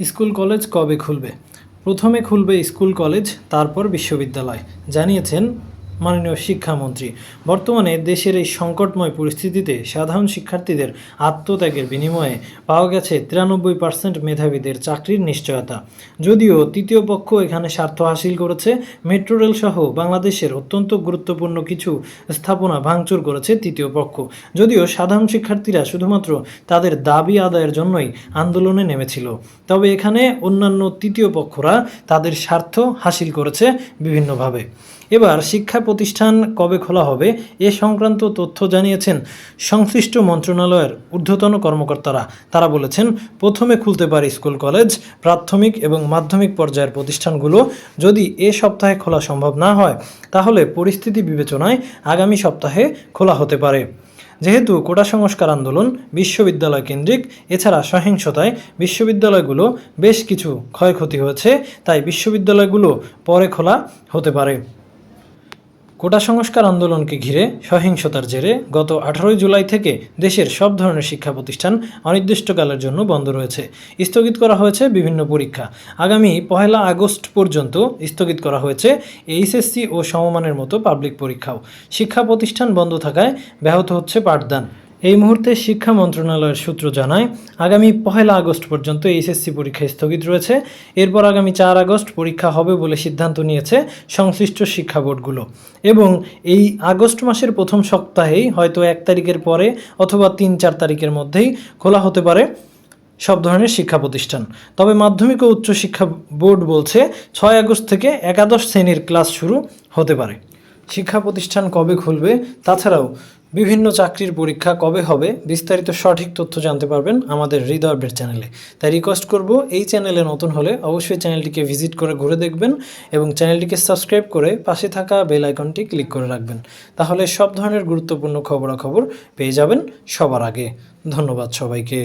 School college কবে খুলবে? প্রথমে খুলবে স্কুল কলেজ তারপর বিশ্ববিদ্যালয়। জানিয়েছেন মাননীয় শিক্ষামন্ত্রী, বর্তমানে দেশের এই সংকটময় পরিস্থিতিতে সাধারণ শিক্ষার্থীদের আত্মত্যাগের বিনিময়ে পাওয়া গেছে তিরানব্বই পার্সেন্ট মেধাবীদের চাকরির নিশ্চয়তা। যদিও তৃতীয় পক্ষ এখানে স্বার্থ হাসিল করেছে, মেট্রো রেল সহ বাংলাদেশের অত্যন্ত গুরুত্বপূর্ণ কিছু স্থাপনা ভাঙচুর করেছে তৃতীয় পক্ষ। যদিও সাধারণ শিক্ষার্থীরা শুধুমাত্র তাদের দাবি আদায়ের জন্যই আন্দোলনে নেমেছিল, তবে এখানে অন্যান্য তৃতীয় পক্ষরা তাদের স্বার্থ হাসিল করেছে বিভিন্নভাবে। এবার শিক্ষা প্রতিষ্ঠান কবে খোলা হবে এ সংক্রান্ত তথ্য জানিয়েছেন সংশ্লিষ্ট মন্ত্রণালয়ের ঊর্ধ্বতন কর্মকর্তারা। তারা বলেছেন, প্রথমে খুলতে পারে স্কুল, কলেজ, প্রাথমিক এবং মাধ্যমিক পর্যায়ের প্রতিষ্ঠানগুলো। যদি এ সপ্তাহে খোলা সম্ভব না হয়, তাহলে পরিস্থিতি বিবেচনায় আগামী সপ্তাহে খোলা হতে পারে। যেহেতু কোটা সংস্কার আন্দোলন বিশ্ববিদ্যালয় কেন্দ্রিক, এছাড়া সহিংসতায় বিশ্ববিদ্যালয়গুলো বেশ কিছু ক্ষয়ক্ষতি হয়েছে, তাই বিশ্ববিদ্যালয়গুলো পরে খোলা হতে পারে। কোটা সংস্কার আন্দোলনকে ঘিরে সহিংসতার জেরে গত আঠারোই জুলাই থেকে দেশের সব ধরনের শিক্ষা প্রতিষ্ঠান অনির্দিষ্টকালের জন্য বন্ধ রয়েছে। স্থগিত করা হয়েছে বিভিন্ন পরীক্ষা। আগামী পহেলা আগস্ট পর্যন্ত স্থগিত করা হয়েছে এইচএসসি ও সমমানের মতো পাবলিক পরীক্ষাও। শিক্ষা প্রতিষ্ঠান বন্ধ থাকায় ব্যাহত হচ্ছে পাঠদান। এই মুহূর্তে শিক্ষা মন্ত্রণালয়ের সূত্র জানায়, আগামী পহেলা আগস্ট পর্যন্ত এইচএসসি পরীক্ষা স্থগিত রয়েছে। এরপর আগামী চার আগস্ট পরীক্ষা হবে বলে সিদ্ধান্ত নিয়েছে সংশ্লিষ্ট শিক্ষা বোর্ডগুলো। এবং এই আগস্ট মাসের প্রথম সপ্তাহেই হয়তো এক তারিখের পরে অথবা তিন চার তারিখের মধ্যেই খোলা হতে পারে সব ধরনের শিক্ষা প্রতিষ্ঠান। তবে মাধ্যমিক ও উচ্চ শিক্ষা বোর্ড বলছে, ছয় আগস্ট থেকে একাদশ শ্রেণির ক্লাস শুরু হতে পারে। শিক্ষা প্রতিষ্ঠান কবে খুলবে, তাছাড়াও বিভিন্ন চাকরির পরীক্ষা কবে হবে, বিস্তারিত সঠিক তথ্য জানতে পারবেন আমাদের হৃদয় আপডেট চ্যানেলে। তাই রিকোয়েস্ট করব, এই চ্যানেলে নতুন হলে অবশ্যই চ্যানেলটিকে ভিজিট করে ঘুরে দেখবেন এবং চ্যানেলটিকে সাবস্ক্রাইব করে পাশে থাকা বেল আইকনটি ক্লিক করে রাখবেন। তাহলে সব ধরনের গুরুত্বপূর্ণ খবরাখবর পেয়ে যাবেন সবার আগে। ধন্যবাদ সবাইকে।